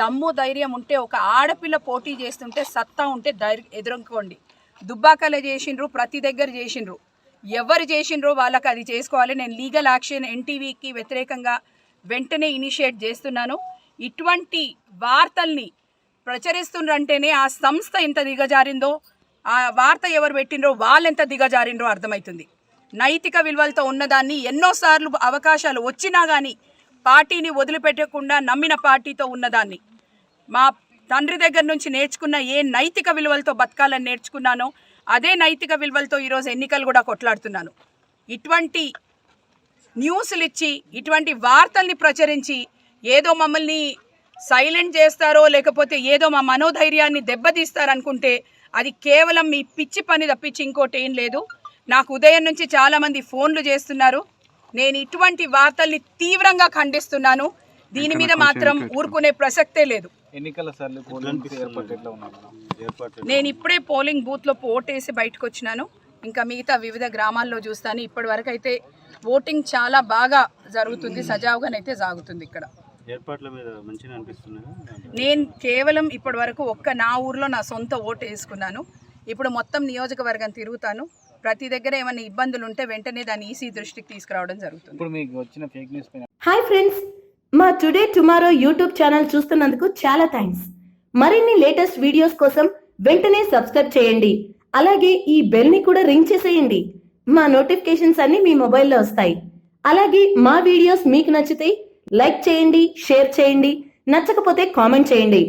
దమ్ము ధైర్యం ఉంటే ఒక ఆడపిల్ల పోటీ చేస్తుంటే సత్తా ఉంటే ధైర్య ఎదుర్కోండి. దుబ్బాకలే చేసిండ్రు ప్రతి దగ్గర చేసిండ్రు. ఎవరు చేసిండ్రో వాళ్ళకి అది చేసుకోవాలి. నేను లీగల్ యాక్షన్ ఎన్టీవీకి వ్యతిరేకంగా వెంటనే ఇనిషియేట్ చేస్తున్నాను. ఇటువంటి వార్తల్ని ప్రచురిస్తుండ్రంటేనే ఆ సంస్థ ఎంత దిగజారిందో ఆ వార్త ఎవరు పెట్టిండ్రో వాళ్ళు ఎంత దిగజారిండ్రో అర్థమవుతుంది. నైతిక విలువలతో ఉన్నదాన్ని ఎన్నోసార్లు అవకాశాలు వచ్చినా కానీ పార్టీని వదిలిపెట్టకుండా నమ్మిన పార్టీతో ఉన్నదాన్ని. మా తండ్రి దగ్గర నుంచి నేర్చుకున్న ఏ నైతిక విలువలతో బతకాలని నేర్చుకున్నానో అదే నైతిక విలువలతో ఈరోజు ఎన్నికలు కూడా కొట్లాడుతున్నాను. ఇటువంటి న్యూస్లు ఇచ్చి ఇటువంటి వార్తల్ని ప్రచురించి ఏదో మమ్మల్ని సైలెంట్ చేస్తారో లేకపోతే ఏదో మా మనోధైర్యాన్ని దెబ్బతీస్తారనుకుంటే అది కేవలం మీ పిచ్చి పని తప్పించి ఇంకోటి ఏం లేదు. నాకు ఉదయం నుంచి చాలామంది ఫోన్లు చేస్తున్నారు. నేను ఇటువంటి వార్తల్ని తీవ్రంగా ఖండిస్తున్నాను. దీని మీద మాత్రం ఊరుకునే ప్రసక్తే లేదు. నేను ఇప్పుడే పోలింగ్ బూత్లో ఓటేసి బయటకు వచ్చినాను ఇంకా మిగతా వివిధ గ్రామాల్లో చూస్తాను. ఇప్పటి వరకు అయితే ఓటింగ్ చాలా బాగా జరుగుతుంది. సజావుగానైతే సాగుతుంది ఇక్కడ. నేను కేవలం ఇప్పటి వరకు ఒక్క నా ఊర్లో నా సొంత ఓటు వేసుకున్నాను. ఇప్పుడు మొత్తం నియోజకవర్గం తిరుగుతాను. ప్రతి దగ్గర ఏమైనా ఇబ్బందులు ఉంటే వెంటనే దాన్ని ఈసీ దృష్టికి తీసుకురావడం జరుగుతుంది. ఇప్పుడు మీకు వచ్చిన ఫేక్ న్యూస్ పైన హాయ్ ఫ్రెండ్స్ మా టుడే టుమారో యూట్యూబ్ ఛానల్ చూస్తున్నందుకు చాలా థ్యాంక్స్ మరిన్ని లేటెస్ట్ వీడియోస్ కోసం వెంటనే సబ్స్క్రైబ్ చేయండి. అలాగే ఈ బెల్ని కూడా రింగ్ చేసేయండి. మా నోటిఫికేషన్స్ అన్ని మీ మొబైల్లో వస్తాయి. అలాగే మా వీడియోస్ మీకు నచ్చితే లైక్ చేయండి షేర్ చేయండి. నచ్చకపోతే కామెంట్ చేయండి.